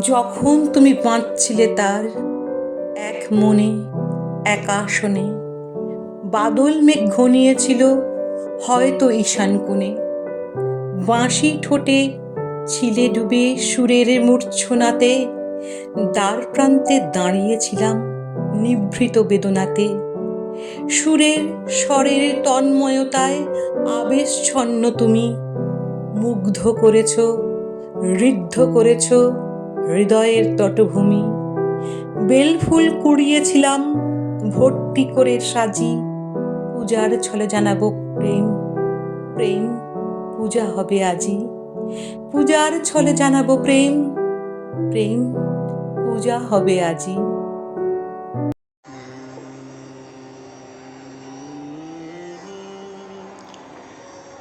যখন তুমি বাঁচছিলে তার এক মনে, এক আসনে, বাদল মেঘ ঘনিয়েছিল হয়তো ঈশান কোণে। বাঁশি ঠোঁটে ছিলে ডুবে সুরের মূর্ছনাতে, দ্বার প্রান্তে দাঁড়িয়েছিলাম নিভৃত বেদনাতে। সুরের স্বরের তন্ময়তায় আবেশছন্ন তুমি, মুগ্ধ করেছ, ঋদ্ধ করেছ হৃদয়ের তটভূমি। বেলফুল কুড়িয়েছিলাম, ভর্তি করে সাজি। পূজার ছলে জানাব প্রেম প্রেম, পূজা হবে আজি। পূজার ছলে জানাব প্রেম প্রেম, পূজা হবে আজি।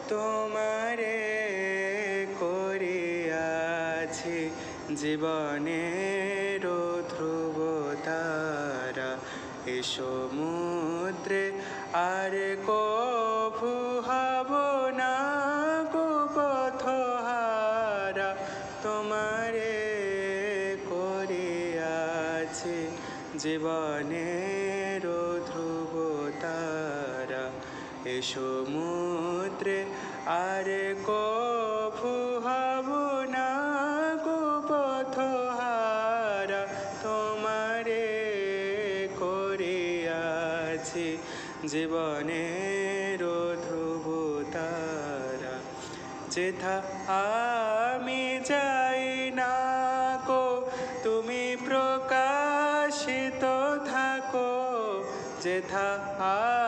তোমারে জীবনের ধ্রুব তারা এ যেথা আমি যাই না কো তুমি প্রকাশিত থাকো। যেথা আমি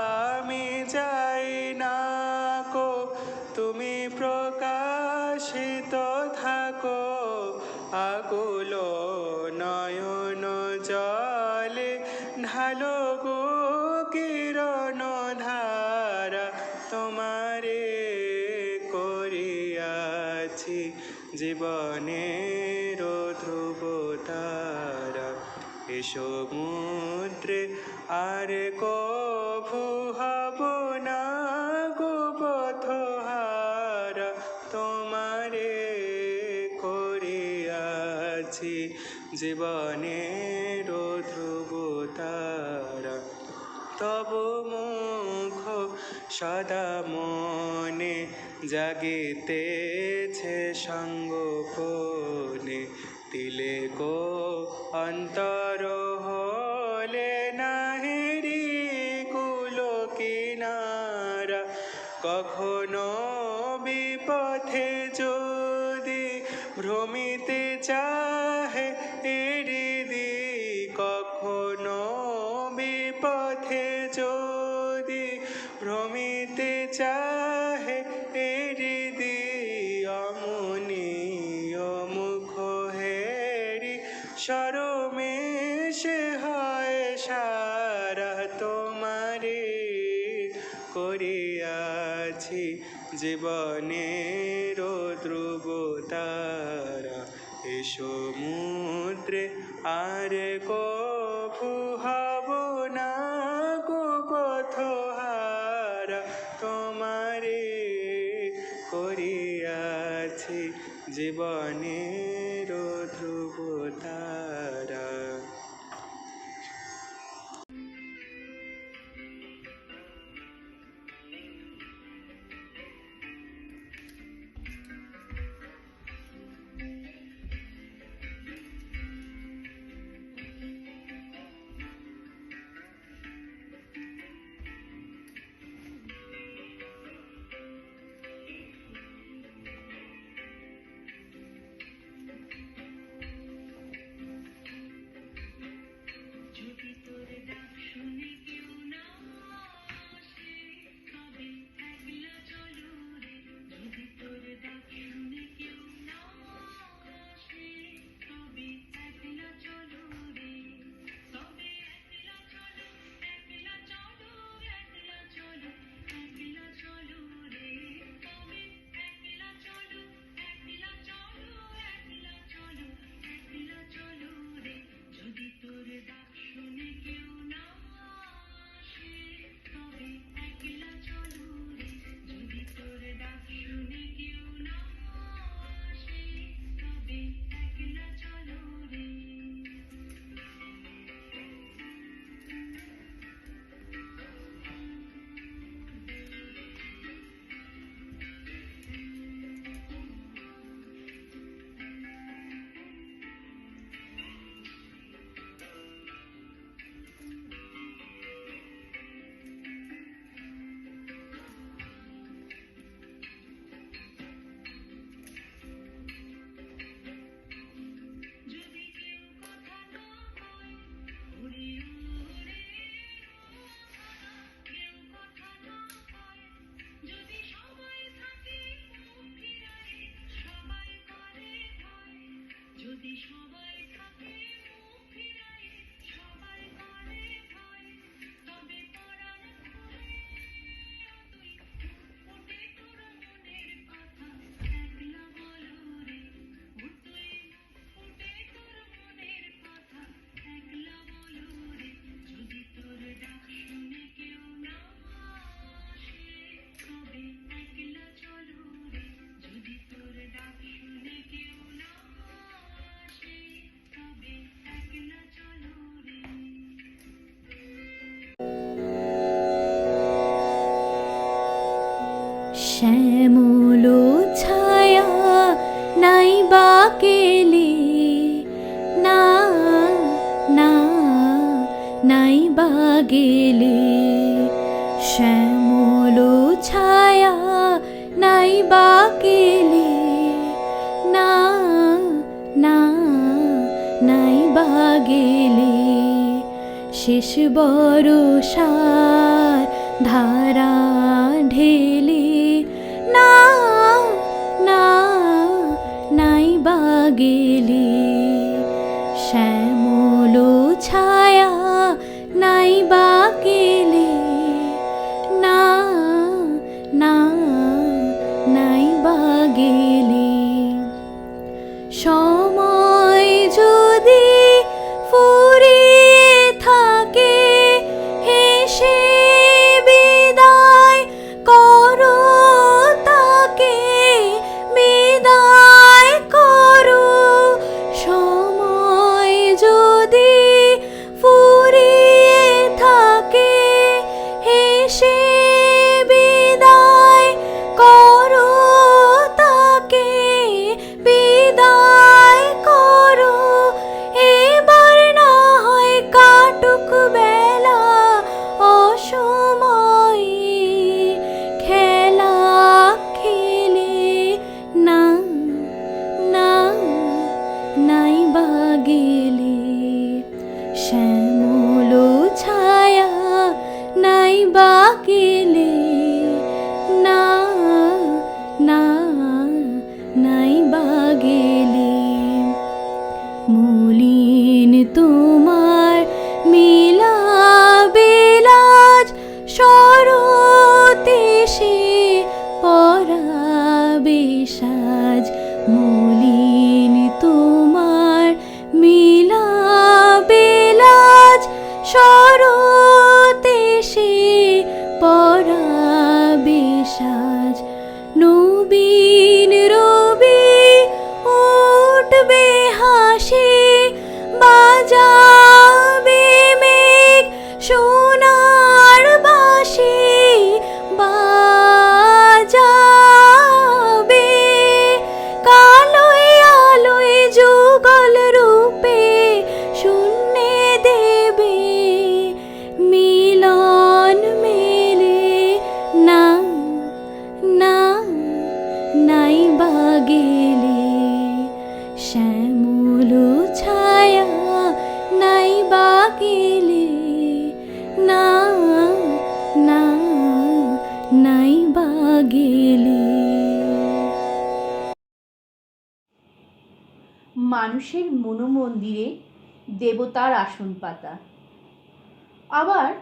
করিয়াছি জীবনের ধ্রুব তারা তব মুখ সদা মনে জাগিতেছে সঙ্গ তিলে গো অন্তর করিয়াছি জীবনের ধ্রুব তারা এ 你说。শ্যামল ছায়া নাই বা না না, নাই বা গেলে? শ্যামল ছায়া নাই বা না না, নাই বা গেলে? শেষ বরসার ধারা ঢেলে গেলে tuh মানুষের মনোমন্দিরে দেবতার আসন পাতা। আবার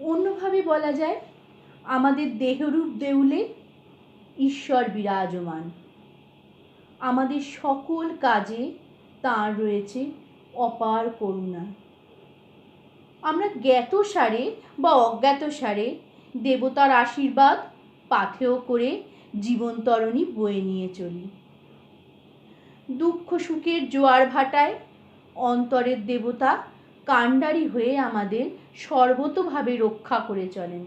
অন্যভাবে বলা যায়, আমাদের দেহরূপ দেউলে ঈশ্বর বিরাজমান। আমাদের সকল কাজে তাঁর রয়েছে অপার করুণা। আমরা জ্ঞাত সারে বা অজ্ঞাত সারে দেবতার আশীর্বাদ পাথেয় করে জীবনতরণী বয়ে নিয়ে চলি। দুঃখ সুখের জোয়ার ভাটায় অন্তরের দেবতা কাণ্ডারি হয়ে আমাদের সর্বতভাবে রক্ষা করে চলেন।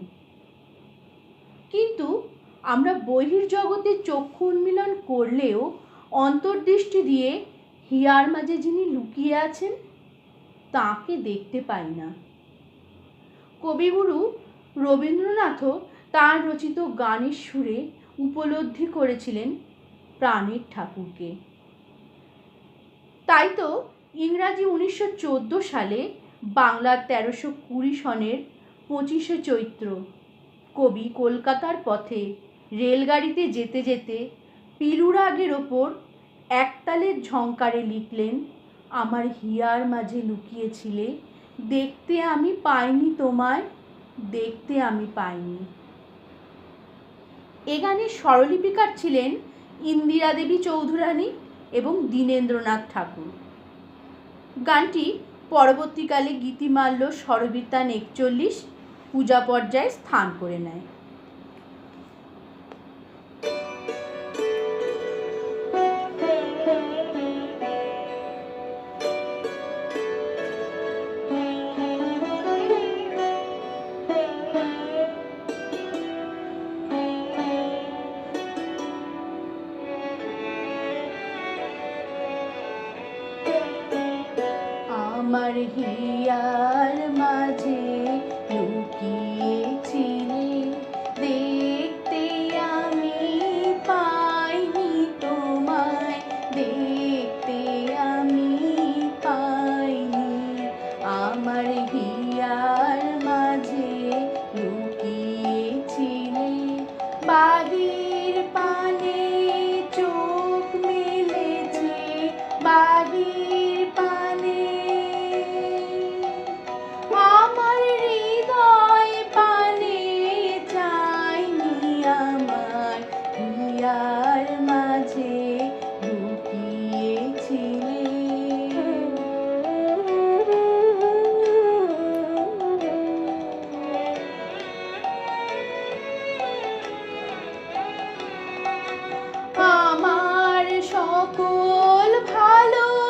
কিন্তু আমরা বহির্জগতে চক্ষু উন্মিলন করলেও অন্তর্দৃষ্টি দিয়ে হিয়ার মাঝে যিনি লুকিয়ে আছেন, তাকে দেখতে পাই না। কবিগুরু রবীন্দ্রনাথও তার রচিত গানের সুরে উপলব্ধি করেছিলেন প্রাণের ঠাকুরকে। তাই তো ইংরাজি উনিশশো চোদ্দ সালে বাংলার তেরোশো কুড়ি সনের পঁচিশে চৈত্র কবি কলকাতার পথে রেলগাড়িতে যেতে যেতে পিলুরাগের ওপর একতালের ঝংকারে লিখলেন, আমার হিয়ার মাঝে লুকিয়েছিলে, দেখতে আমি পাইনি তোমায়, দেখতে আমি পাইনি। এ গানের স্বরলিপিকার ছিলেন ইন্দিরা দেবী চৌধুরানী। এবং দীনেন্দ্রনাথ ঠাকুর। গানটি পরবর্তীকালে গীতিমাল্য স্বরবিতান একচল্লিশ পূজা পর্যায়ে স্থান করে নেয়। সকল ভালোবাসায়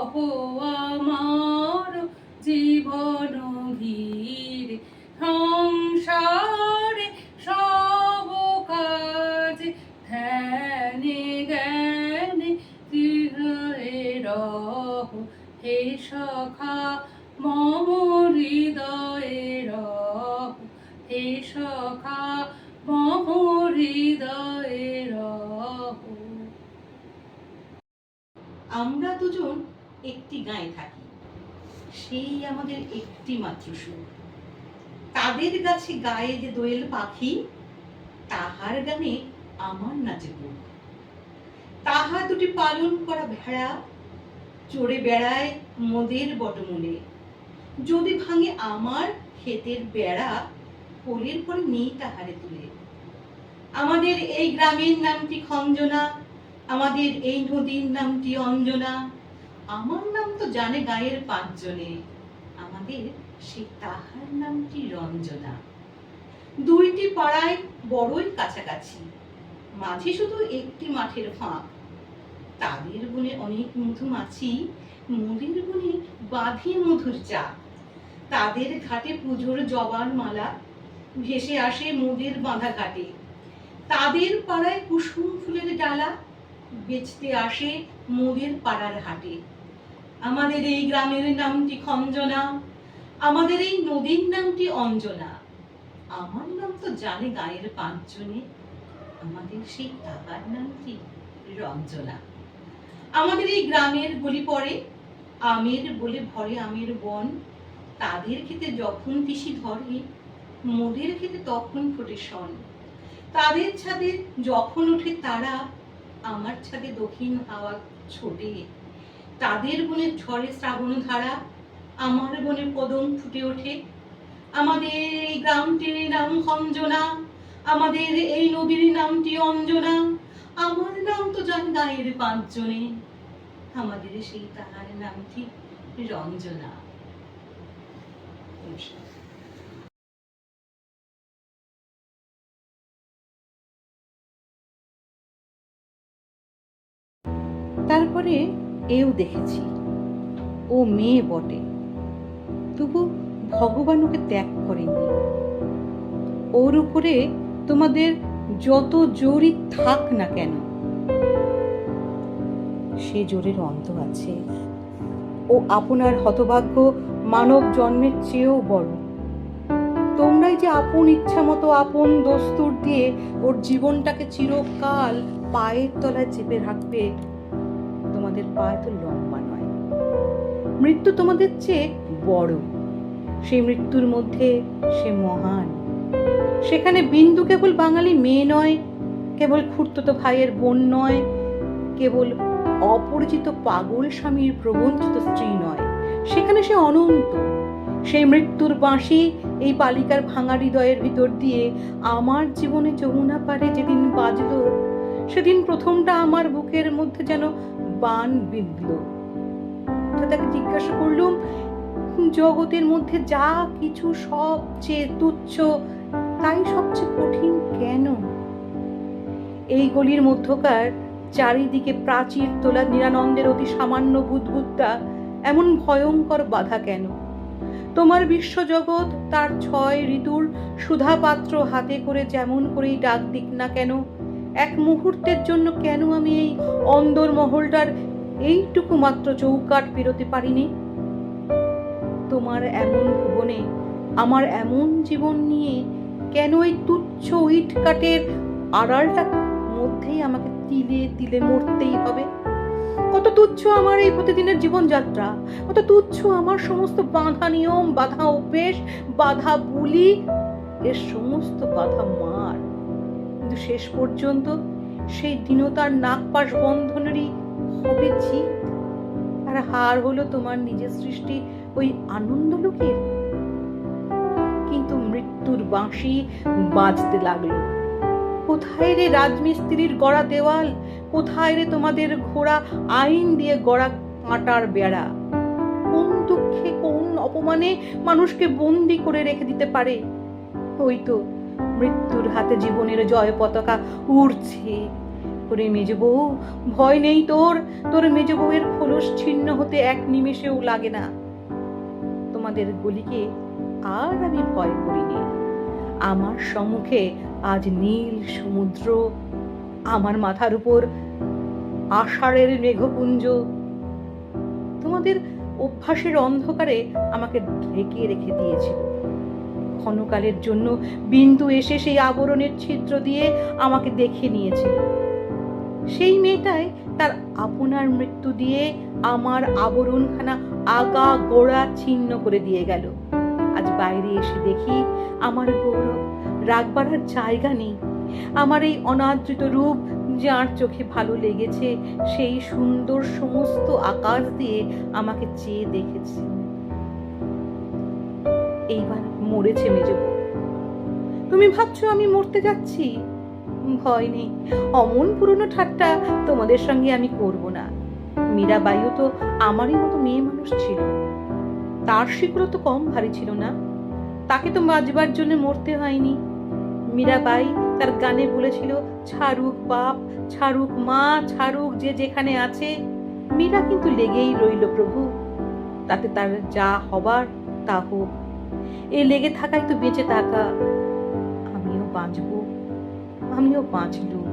আমার জীবন ঘির, সংসারে সব কাজ ধ্যানে জ্ঞানে দৃঢ়ে রহ। হে সখা, মম হৃদয়ে রহ। হে সখা, মম হৃদয়ে রহ। আমরা দুজন একটি গায়ে থাকি। সেই আমাদের একটি মাত্র সুর। তাদের গাছে গায়ে যে দোয়েল পাখি, তাহার গানে আমার নাচে বুক। তাহা দুটি পালন করা ভেড়া, চড়ে বেড়ায় মোদের বটমূলে। যদি ভাঙে আমার ক্ষেতের বেড়া, কোলের পরে নেই তাহারে তুলে। আমাদের এই গ্রামের নামটি খঞ্জনা, আমাদের এই নদীর নামটি অঞ্জনা আমার নাম তো জানে গায়ের পাঁচজনে। আমাদের সেই তাহার নামটি রঞ্জনা। দুইটি পাড়ায় বড়ই কাছাকাছি। মাঝে শুধু একটি মাঠের ফাঁক। তাদের বনে অনেক মধুমাছি মোদের বনে বাঁধি মধুর চা। তাদের ঘাটে পুজোর জবার মালা, ভেসে আসে মোদের বাঁধা ঘাটে তাদের পাড়ায় কুসুম ফুলের ডালা, বেচতে আসে মোদের পাড়ার হাটে। আমাদের এই গ্রামের নামটি খঞ্জনা, আমাদের এই নদীর নামটি অঞ্জনা। আমার নাম তো জানে গায়ের পাঁচজনে, আমাদের সেই টাকার নামটি রঞ্জনা। আমাদের এই গ্রামের গলি পড়ে, আমের বলে ভরে আমের বন। তাদের খেতে যখন পিসি ধরে, মোদের খেতে তখন ফোটে শন। তাদের ছাদে যখন ওঠে তারা, আমার ছাদে দক্ষিণ হাওয়া ছোটে। তাদের বনে ঝড়ে শ্রাবণ ধারা, আমার বনে কদম ফুটে ওঠে আমাদের এই গ্রামটির নাম খঞ্জনা আমাদের এই নদীর নামটি অঞ্জনা, আমার নাম তো জান গায়ের পাঁচজনে আমাদের সেই তাহার নামটি রঞ্জনা। তারপরে এও দেখেছি। ও মেয়ে বটে। তবু ভগবান ওকে ত্যাগ করেননি। ওর উপরে তোমাদের যত জোরই থাক না কেন, সে জোরের অন্ত আছে। ও আপনার হতভাগ্য মানব জন্মের চেয়েও বড়। তোমরাই যে আপন ইচ্ছা মতো আপন দস্তুর দিয়ে ওর জীবনটাকে চিরকাল পায়ের তলায় চেপে রাখবে তোমাদের পায়ে তো লম্বা নয়। মৃত্যু তোমাদের চেয়ে বড়। সেই মৃত্যুর মধ্যে সে মহান। সেখানে বিন্দু কেবল বাঙালি মেয়ে নয়, কেবল খুঁড়তো ভাইয়ের বোন নয়, কেবল অপরিচিত পাগল স্বামীর প্রবঞ্চিত স্ত্রী নয়। সেখানে সে অনন্ত। সেই মৃত্যুর বাঁশি এই বালিকার ভাঙা হৃদয়ের ভিতর দিয়ে আমার জীবনে যমুনা পারে যেদিন বাজলো, সেদিন প্রথমটা আমার বুকের মধ্যে যেন বান বিঁধল। তো তাকে জিজ্ঞাসা করলুম জগতের মধ্যে যা কিছু সবচেয়ে তুচ্ছ, তাই সবচেয়ে কঠিন কেন? এই গলির মধ্যকার চারিদিকে প্রাচীর তোলা নিরানন্দের অতি সামান্য বুদবুদটা এমন ভয়ঙ্কর বাধা কেন? তোমার বিশ্বজগৎ তার ছয় ঋতুর সুধাপাত্র হাতে করে যেমন করেই ডাক দিক না কেন? এক মুহূর্তের জন্য কেন আমি এই অন্দর মহলটার এইটুকু মাত্র চৌকাট পেরোতে পারিনি? তোমার এমন ভুবনে, আমার এমন জীবন নিয়ে কেন এই তুচ্ছ ইট কাটের আড়ালটা মধ্যেই আমাকে তিলে তিলে মরতেই হবে? কত তুচ্ছ আমার এই প্রতিদিনের জীবনযাত্রা, কত তুচ্ছ আমার সমস্ত বাধা নিয়ম, বাধা অভ্যেস, বাধা বুলি, এর সমস্ত বাধা মার কিন্তু শেষ পর্যন্ত সেই দীনতার নাকপাশ বন্ধনেরই হবে জিত। আর হার হলো তোমার নিজের সৃষ্টি ওই আনন্দ লোকের। কিন্তু মৃত্যুর বাঁশি বাজতে লাগল। কোথায় রে রাজমিস্ত্রির গড়া দেওয়াল? কোথায় রে তোমাদের ঘোড়া আইন দিয়ে গড়া কাঁটার বেড়া? কোন দুঃখে কোন অপমানে মানুষকে বন্দি করে রেখে দিতে পারে? ওই তো মৃত্যুর হাতে জীবনের জয় পতাকা উড়ছে। ওরে মেজ বউ, ভয় নেই তোর। তোর মেজ বউয়ের খোলস ছিন্ন হতে এক নিমেষেও লাগে না। তোমাদের গলিকে আর আমি ভয় করিনি আমার সম্মুখে আজ নীল সমুদ্র। আমার মাথার উপর আষাঢ়ের মেঘপুঞ্জ। তোমাদের অভ্যাসের অন্ধকারে আমাকে ঢেকে রেখে দিয়েছিল। ক্ষণকালের জন্য বিন্দু এসে সেই আবরণের ছিদ্র দিয়ে আমাকে দেখে নিয়েছিল সেই মেয়েটাই তার আপনার মৃত্যু দিয়ে আমার আবরণখানা আগা গোড়া ছিন্ন করে দিয়ে গেল। আজ বাইরে এসে দেখি আমার গৌরব রাখবার আর জায়গা নেই। আমার এই অনাদৃত রূপ যার চোখে ভালো লেগেছে, সেই সুন্দর সমস্ত আকাশ দিয়ে আমাকে চেয়ে দেখেছে। এইবার মরেছে মেজব তুমি ভাবছ আমি মরতে যাচ্ছি? ভয় নেই। অমন পুরনো ঠাট্টা তোমাদের সঙ্গে আমি করব না। মীরাবাইও তো আমারই মতো মেয়ে মানুষ ছিল। তার শিকড়ও তো কম ভারী ছিল না। তাকে তো বাজবার জন্য মরতে হয়নি। মীরাবাই তার গানে বলেছিল, ছাড়ুক বাপ, ছাড়ুক মা, ছাড়ুক যে যেখানে আছে। মীরা কিন্তু লেগেই রইল প্রভু। তাতে তার যা হবার তা হোক। এ লেগে থাকাই তো বেঁচে থাকা। আমিও বাঁচবো, আমিও বাঁচলুম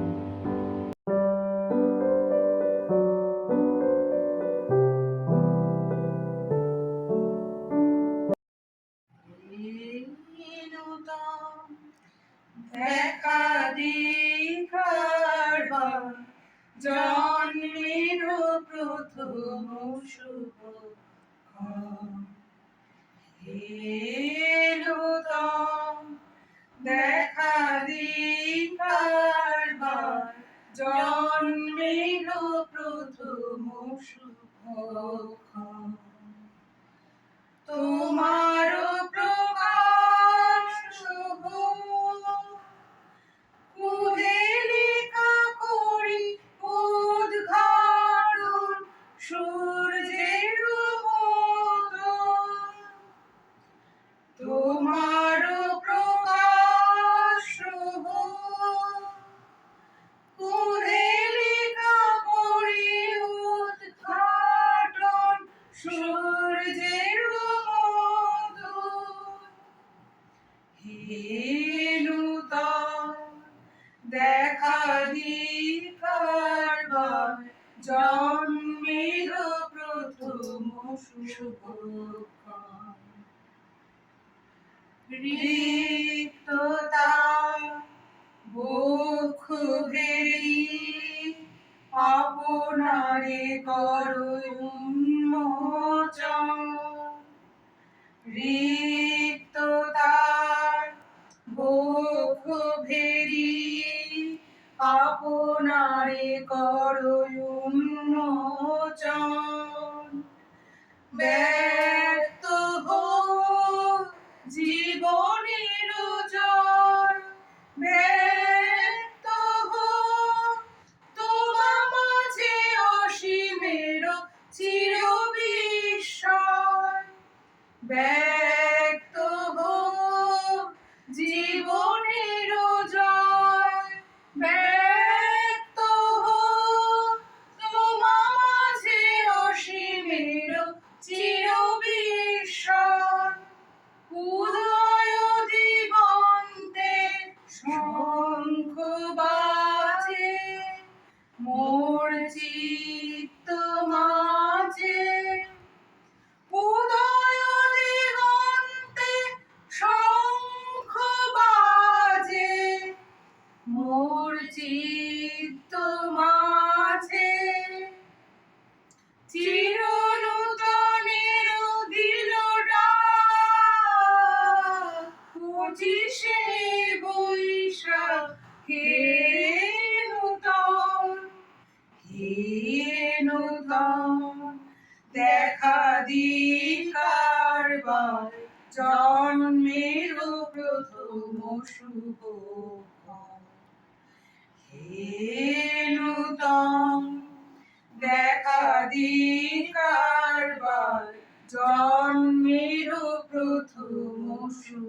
দেখা দেখার জন্মের প্রথম শুভ এলুতম দেখা জন্মের প্রথম শুভ তোমার প্রকাশ শুভ। কুহেলিকা করি উদ্ঘাটন রিক্ততা বুক ঘেরি আপনারে করুন্মোচন রিক্ততার বুক ভেরি আপনারে করুন্মোচন হে নূতন দেখা দিকার জন্মের প্রথম শুভ